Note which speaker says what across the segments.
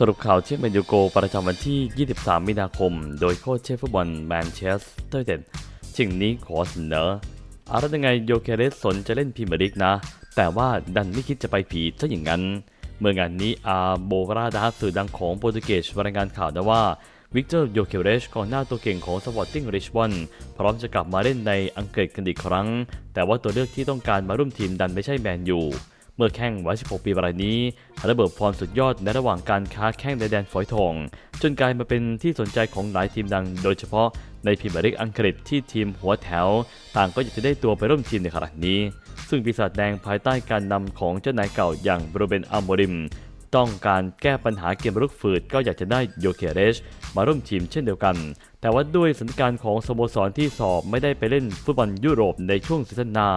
Speaker 1: สรุปข่าวเช็คแมนยูโกประจำวันที่ 23 มีนาคม โดยโค้ชเชฟฟุตบอลแมนเชสเตอร์เดนชิงนี้ขอเสนออะไรยังไงโยเคเรสสนจะเล่นพรีเมียร์ลีกนะ แต่ว่าดันไม่คิดจะไปผีซะอย่างนั้น เมื่องานนี้อาโบราดาสื่อดังของโปรตุเกสรายงานข่าวนะว่าวิกเตอร์โยเคเรชกองหน้าตัวเก่งของสปอร์ติ้งริชบอนพร้อมจะกลับมาเล่นในอังกฤษกันอีกครั้ง แต่ว่าตัวเลือกที่ต้องการมาร่วมทีมดันไม่ใช่แมนยู เมื่อแข้งวัย16 ปีรายนี้ ระเบิดฟอร์มสุดยอดในระหว่างการค้าแข้งในแดนฝอยทอง จนกลายมาเป็นที่สนใจของหลายทีมดัง โดยเฉพาะในพรีเมียร์ลีกอังกฤษที่ทีมหัวแถว ต่างก็อยากจะได้ตัวไปร่วมทีมในขณะนี้ ซึ่งปีศาจแดงภายใต้การนำของเจ้านายเก่าอย่างโรเบนอัมโมริมต้องการแก้ปัญหาเกมรุกฝืดก็อยากจะได้โยเคเรชมาร่วมทีมเช่นเดียวกัน แต่ว่าด้วยสถานการณ์ของสโมสรที่สอบไม่ได้ไปเล่นฟุตบอลยุโรปในช่วงซีซั่นหน้า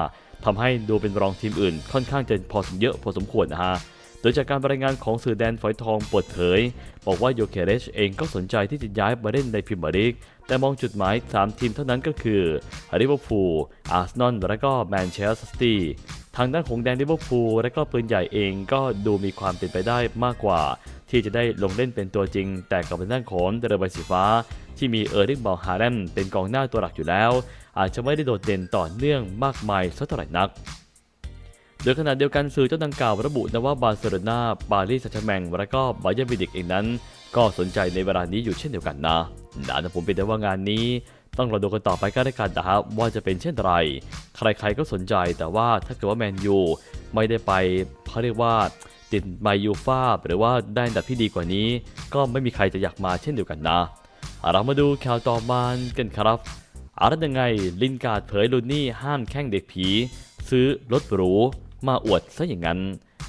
Speaker 1: ทำให้ดูเป็นรองทีมอื่น ค่อนข้างจะพอสมเยอะพอสมควรนะฮะโดยจากการรายงานของสื่อแดนฝอยทองเปิดเผย บอกว่าโยเคเรชเองก็สนใจที่จะย้ายมาเล่นในพรีเมียร์ลีก แต่มองจุดหมาย 3 ทีมเท่านั้นก็คือลิเวอร์พูลอาร์เซนอลและก็แมนเชสเตอร์ซิตี้ทางด้านของแดนลิเวอร์พูลและก็ปืนใหญ่เองก็ดูมีความเป็นไปได้มากกว่า ที่จะได้ลงเล่นเป็นตัวจริง แต่กับทางด้านของเดรใบสีฟ้า ที่มีเออร์ลิงบอลฮาแรมเป็นกองหน้าตัวหลักอยู่แล้ว อาจจะไม่ได้โดดเด่นต่อเนื่องมากมายสักเท่าไหร่นัก โดยขณะเดียวกันสื่อเจ้าดังกล่าวระบุนะว่าบาร์เซโลนาปารีสแซงแชแมงและก็บาเยิร์มิวนิกเองนั้น ก็สนใจในเวลานี้อยู่เช่นเดียวกันนะนะแต่ผมเป็นแต่ว่างานนี้ต้องรอดูกันต่อไปก็ได้กันนะครับว่าจะเป็นเช่นไร ใครๆก็สนใจแต่ว่าถ้าเกิดว่าแมนยูไม่ได้ไปเขาเรียกว่าติดไมยูฟาหรือว่าได้อันดับที่ดีกว่านี้ ก็ไม่มีใครจะอยากมาเช่นเดียวกันนะ เรามาดูข่าวต่อมากันครับ อะไรยังไงลินการ์ดเผยลูนี่ห้ามแข่งเด็กผี ซื้อรถหรูมาอวดซะอย่างนั้น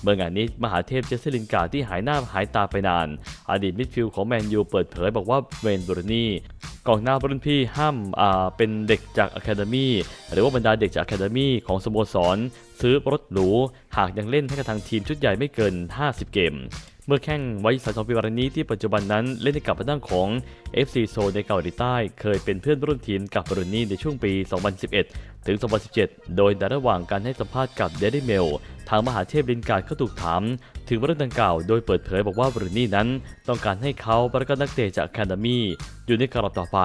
Speaker 1: เมื่องานนี้มหาเทพเจสซี่ลินการ์ดที่หายหน้าหายตาไปนาน อดีตมิดฟิลด์ของแมนยูเปิดเผยบอกว่าเวนบรูนี่กองหน้ารุ่นพี่ห้ามเป็นเด็กจากอะคาเดมีหรือว่าบรรดาเด็กจากอะคาเดมีของสโมสร ซื้อรถหรูหากยังเล่นให้กับทางทีมชุดใหญ่ไม่เกิน 50 เกม เมื่อแข่งวัย32ปีรายนี้ที่ปัจจุบันนั้นเล่นให้กับพนังด้านของ FC โซในเกาหลีใต้ เคยเป็นเพื่อนร่วมทีมกับบรูนี่ในช่วงปี 2011 ถึง 2017 โดยในระหว่างการให้สัมภาษณ์กับ Daily Mail ทางมหาเทพลินการ์ก็ถูกถาม ถึงเรื่องดังกล่าว โดยเปิดเผยบอกว่าบรูนี่นั้น ต้องการให้เขาและก็นักเตะจากแคนดามีอยู่ในกรอบต่อไป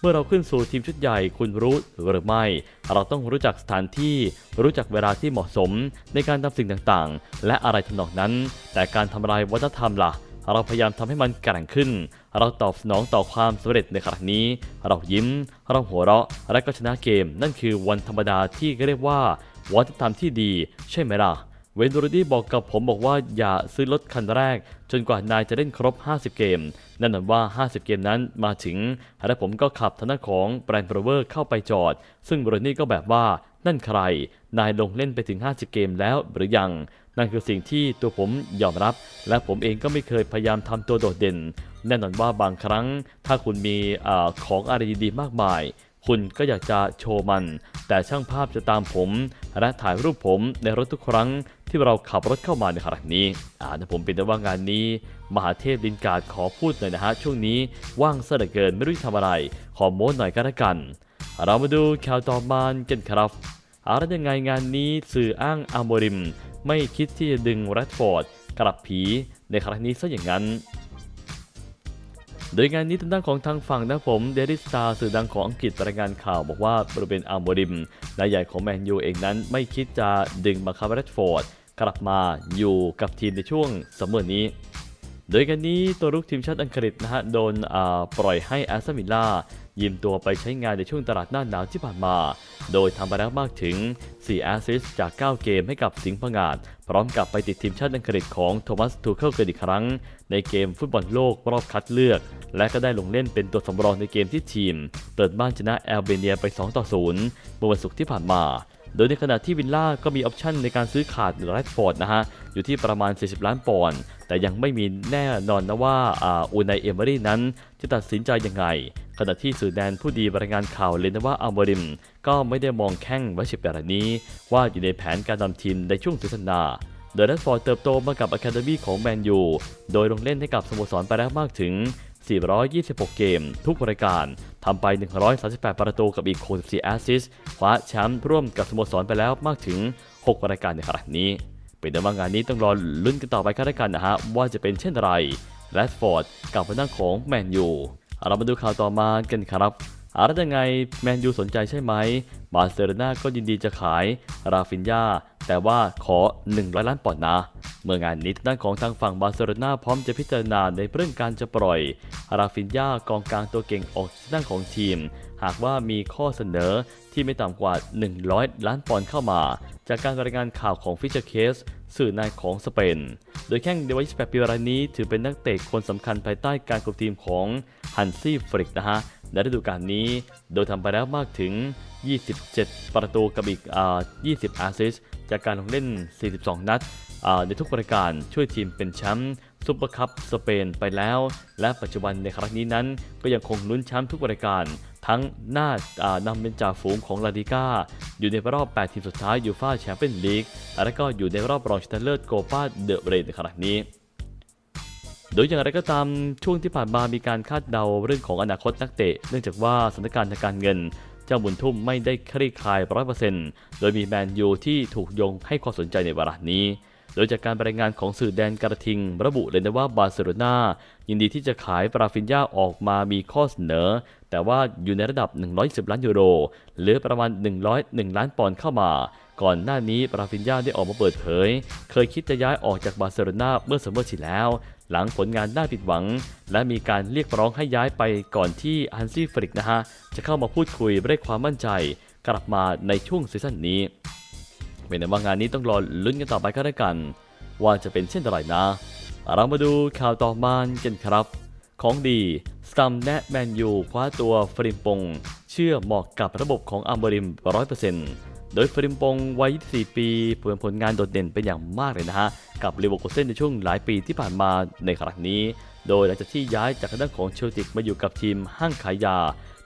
Speaker 1: เมื่อเราขึ้นสู่ทีมชุดใหญ่คุณรู้หรือไม่ เราต้องรู้จักสถานที่ รู้จักเวลาที่เหมาะสมในการทำสิ่งต่างๆ และอะไรทำนองนั้น แต่การทำลายวัฒนธรรมล่ะ เราพยายามทำให้มันแกร่งขึ้น เราตอบสนองต่อความสำเร็จในครั้งนี้ เรายิ้ม เราหัวเราะ และก็ชนะเกม นั่นคือวันธรรมดาที่เรียกว่าวัฒนธรรมที่ดี ใช่ไหมล่ะ เวนดูรดี้บอกกับผมบอกว่าอย่าซื้อรถคันแรก จนกว่านายจะเล่นครบ 50 เกม นั่นหมายว่า 50 เกมนั้นมาถึง และผมก็ขับทางด้านของแบรนด์โรเวอร์เข้าไปจอด ซึ่งโรนี่ก็แบบว่านั่นใคร นายลงเล่นไปถึง 50 เกมแล้วหรือยัง นั่นคือสิ่งที่ตัวผมยอมรับ และผมเองก็ไม่เคยพยายามทำตัวโดดเด่น แน่นอนว่าบางครั้ง ถ้าคุณมีอของอะไรดีๆมากมาย คุณก็อยากจะโชว์มัน แต่ช่างภาพจะตามผม และถ่ายรูปผมในรถทุกครั้งที่เราขับรถเข้ามาในขณะนี้อ่าผมเป็นแต่ว่างานนี้ มหาเทพดินการ์ดขอพูดหน่อยนะฮะ ช่วงนี้ว่างซะเหลือเกินไม่รู้จะทำอะไร ขอโม้หน่อยก็แล้วกัน เรามาดูข่าวต่อมากันครับอะไรยังไงงานนี้สื่ออ้างอามริม ไม่คิดที่จะดึงแรดฟอร์ดกลับผีในครั้งนี้ซะอย่างนั้น โดยงานนี้ทางด้านของทางฝั่งนะผมเดลิสตาสื่อดังของอังกฤษรายงานข่าวบอกว่าบริเวณอาร์โมริมนายใหญ่ของแมนยูเองนั้นไม่คิดจะดึงมาคาร์เรตฟอร์ดกลับมาอยู่กับทีมในช่วงซัมมอร์นี้ โดยกันนี้ตัวรุกทีมชาติอังกฤษนะฮะโดนปล่อยให้แอสตันวิลล่ายืมตัวไปใช้งานในช่วงตลาดหน้าหนาวที่ผ่านมา โดยทำไปแล้วมากถึง 4 แอสซิสต์จาก 9 เกมให้กับสิงห์พงาด พร้อมกับไปติดทีมชาติอังกฤษของโทมัสทูเคิลกันอีกครั้ง ในเกมฟุตบอลโลกรอบคัดเลือก และก็ได้ลงเล่นเป็นตัวสำรองในเกมที่ทีม เปิดบ้านชนะแอลเบเนียไป 2 ต่อ 0 เมื่อวันศุกร์ที่ผ่านมา โดยในขณะที่วิลล่าก็มีออปชันในการซื้อขาดแรดฟอร์ดนะฮะ อยู่ที่ประมาณ 40 ล้านปอนด์แต่ยังไม่มีแน่นอนนะว่าอูนายเอเมอรี่นั้นจะตัดสินใจยังไง ขณะที่สื่อแดนผู้ดีบรายงานข่าวเลนว่าอัลโมริม ก็ไม่ได้มองแข้งไว้ฉิบแบบนี้ ว่าอยู่ในแผนการนำทีมในช่วงซีซั่นหน้าโดยแรดฟอร์ดเติบโตมากับอะคาเดมีของแมนยู โดยลงเล่นให้กับสโมสรไปแล้วมากถึง 426 เกม ทุกรายการทำไป 138 ประตูกับอีก 64 แอสซิสต์คว้าแชมป์ร่วมกับสโมสรไปแล้วมากถึง 6 รายการในขณะนี้ เป็นแต่ว่างานนี้ต้องรอลุ้นกันต่อไปกันแล้วกันนะฮะ ว่าจะเป็นเช่นไรแรดฟอร์ดกับทางด้านของแมนยูเรามาดูข่าวต่อมากันครับอาแล้วยังไงแมนยูสนใจใช่ไหมบาร์เซโลนาก็ยินดีจะขายราฟินยา แต่ว่าขอ 100 ล้านปอนด์นะ เมื่องานนี้ทางด้านของทางฝั่งบาร์เซโลนาพร้อมจะพิจารณาในเรื่องการจะปล่อย ราฟินยากองกลางตัวเก่งออกจากด้านของทีม หากว่ามีข้อเสนอที่ไม่ต่ำกว่า 100 ล้านปอนด์เข้ามา จากการรายงานข่าวของฟิชเชอร์เคสสื่อนายของสเปน โดยแข้งเดวิสแปปีรายนี้ถือเป็นนักเตะคนสำคัญภายใต้การคุมทีมของฮันซี่ฟริกนะฮะในฤดูกาลนี้ โดยทำไปแล้วมากถึง 27 ประตูกับอีกอ่า20 อาซิส จากการลงเล่น 42 นัดในทุกรายการช่วยทีมเป็นแชมป์ซุปเปอร์คัพสเปนไปแล้ว และปัจจุบันในครั้งนี้นั้น ก็ยังคงลุ้นแชมป์ทุกรายการ ทั้งหน้านำเป็นจ่าฝูงของลาลิก้า อยู่ในรอบ 8 ทีมสุดท้ายยูฟ่าแชมเปี้ยนลีกและก็อยู่ในรอบรองชนะเลิศโกปาเดอะเรนในครั้งนี้ โดยอย่างไรก็ตามช่วงที่ผ่านมามีการคาดเดาเรื่องของอนาคตนักเตะ เนื่องจากว่าสถานการณ์ทางการเงิน เจ้าบุญทุ่มไม่ได้คลี่คลาย100%โดยมีแมนยูที่ถูกโยงให้ความสนใจในวานี้ โดยจากการรายงานของสื่อแดนกระทิง ระบุเลยนะว่าบาร์เซโลนายินดีที่จะขายปราฟินยาออกมามีข้อเสนอ แต่ว่าอยู่ในระดับ 110 ล้านยูโร หรือประมาณ 101 ล้านปอนด์เข้ามา ก่อนหน้านี้ปราฟินยาได้ออกมาเปิดเผย เคยคิดจะย้ายออกจากบาร์เซโลนาเมื่อสมมติที่แล้ว หลังผลงานได้ผิดหวัง และมีการเรียกร้องให้ย้ายไปก่อนที่ฮันซี่ฟริกนะฮะจะเข้ามาพูดคุยด้วยความมั่นใจ กลับมาในช่วงซีซั่นนี้เป็นแต่ว่างานนี้ต้องรอลุ้นกันต่อไปก็แล้วกัน ว่าจะเป็นเช่นไรนะ เรามาดูข่าวต่อมากันครับ ของดีสตัมแนะแมนยูคว้าตัวฟริมปง เชื่อเหมาะกับระบบของอัมบริม 100% โดยฟริมปงวัย 24 ปีเผยผลงานโดดเด่นเป็นอย่างมากเลยนะฮะ กับเลเวอร์คูเซ่นในช่วงหลายปีที่ผ่านมาในครั้งนี้ โดยหลังจากที่ย้ายจากทางด้านของเชลติกมาอยู่กับทีมห้างขายยา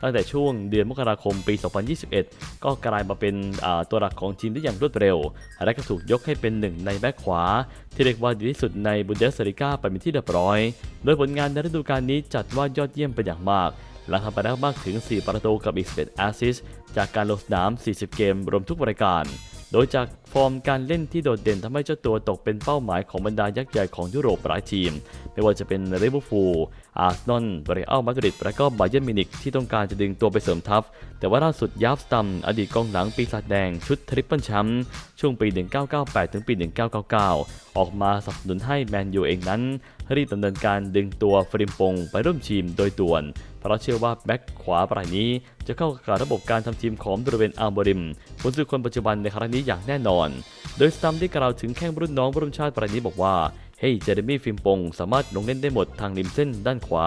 Speaker 1: ตั้งแต่ช่วงเดือนมกราคมปี 2021 ก็กลายมาเป็นตัวหลักของทีมได้อย่างรวดเร็ว และก็ถูกยกให้เป็นหนึ่งในแบ็คขวา ที่เรียกว่าดีที่สุดในบุนเดสลิก้าไปเป็นที่เรียบร้อย โดยผลงานในฤดูกาลนี้จัดว่ายอดเยี่ยมเป็นอย่างมาก หลังทำไปแล้มากถึง 4 ประตูกับอีก11แอสซิสจากการลงสนาม 40 เกมรวมทุกรายการ โดยจากฟอร์มการเล่นที่โดดเด่นทำให้เจ้าตัวตกเป็นเป้าหมายของบรรดายักษ์ใหญ่ของยุโรปหลายทีม ไม่ว่าจะเป็นเรเวอร์พูลอาร์เซนอลเรอัลมาดริดและก็บาเยิร์นมิวนิกที่ต้องการจะดึงตัวไปเสริมทัพ แต่ว่าล่าสุดยับสตัมอดีตกองหลังปีศาจแดงชุดทริปเปิลแชมป์ช่วงปี 1998 ถึงปี 1999 ออกมาสนับสนุนให้แมนยูเองนั้นรีบดำเนินการดึงตัวฟริมปงไปร่วมทีมโดยด่วน เพราะเชื่อว่าแบ็คขวารายนี้ จะเข้ากับระบบการทำทีมของบริเวณอาร์มบริมผู้สื่อคนปัจจุบันในครั้งนี้อย่างแน่นอน โดยสตัมได้กล่าวถึงแข้งรุ่นน้องรุ่นชาติรายนี้บอกว่าเฮ้เจเรมี่ฟิมปงสามารถลงเล่นได้หมดทางริมเส้นด้านขวา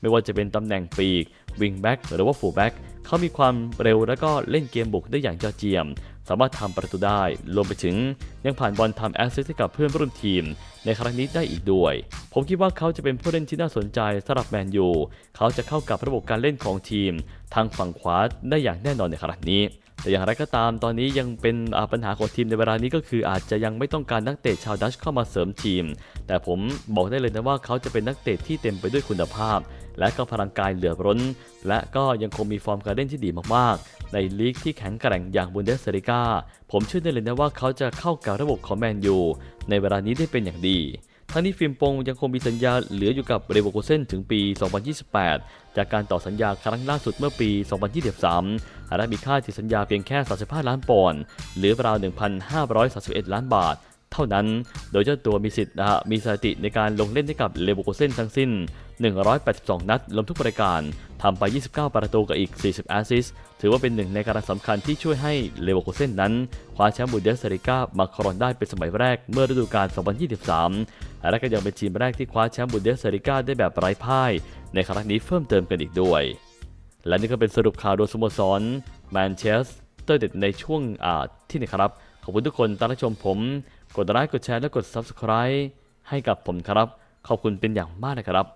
Speaker 1: ไม่ว่าจะเป็นตำแหน่งปีกวิงแบ็กหรือว่าฟูลแบ็ก เขามีความเร็วและก็เล่นเกมบุกได้อย่างยอดเยี่ยม สามารถทำประตูได้ รวมไปถึงยังผ่านบอลทำแอสซิสต์ให้กับเพื่อนร่วมทีม ในครั้งนี้ได้อีกด้วย ผมคิดว่าเขาจะเป็นผู้เล่นที่น่าสนใจสำหรับแมนยู เขาจะเข้ากับระบบการเล่นของทีม ทางฝั่งขวาได้อย่างแน่นอนในครั้งนี้ แต่อย่างไรก็ตามตอนนี้ยังเป็นปัญหาของทีมในเวลานี้ก็คืออาจจะยังไม่ต้องการนักเตะชาวดัชเข้ามาเสริมทีม แต่ผมบอกได้เลยนะว่าเขาจะเป็นนักเตะที่เต็มไปด้วยคุณภาพ และก็พลังกายเหลือร้น และก็ยังคงมีฟอร์มการเล่นที่ดีมากๆ ในลีกที่แข็งแกร่งอย่างบุนเดสเลิก้าผมเชื่อได้เลยนะว่าเขาจะเข้ากับระบบของแมนยูในเวลานี้ได้เป็นอย่างดี ทั้งนี้ฟิล์มปงยังคงมีสัญญาเหลืออยู่กับเรเวโกเซนถึงปี 2028 จากการต่อสัญญาครั้งล่าสุดเมื่อปี 2023 และมีค่าที่สัญญาเพียงแค่ 35 ล้านปอนด์หรือราว 1,531 ล้านบาท เท่านั้น โดยเจ้าตัวมีสิทธิ์นะฮะมีสถิติในการลงเล่นให้กับเลเวอร์โกเซนทั้งสิ้น 182 นัดรวมทุกรายการทำไป 29 ประตูกับอีก 40 แอสซิสถือว่าเป็นหนึ่งในการสำคัญที่ช่วยให้เลเวอร์โกเซนนั้น คว้าแชมป์บูเดสเลิก้ามาครองได้เป็นสมัยแรกเมื่อฤดูกาล 2023 และก็ยังเป็นทีมแรกที่คว้าแชมป์บูเดสเลิก้าได้แบบไร้พ่าย ในครั้งนี้เพิ่มเติมกันอีกด้วย และนี่ก็เป็นสรุปข่าวโดยสโมสรแมนเชสเตอร์เด็ดในช่วงอาที่นี่ครับ ขอบคุณทุกคนตามรับชมผม กดไลค์กดแชร์และกด Subscribe ให้กับผมครับ ขอบคุณเป็นอย่างมากนะครับ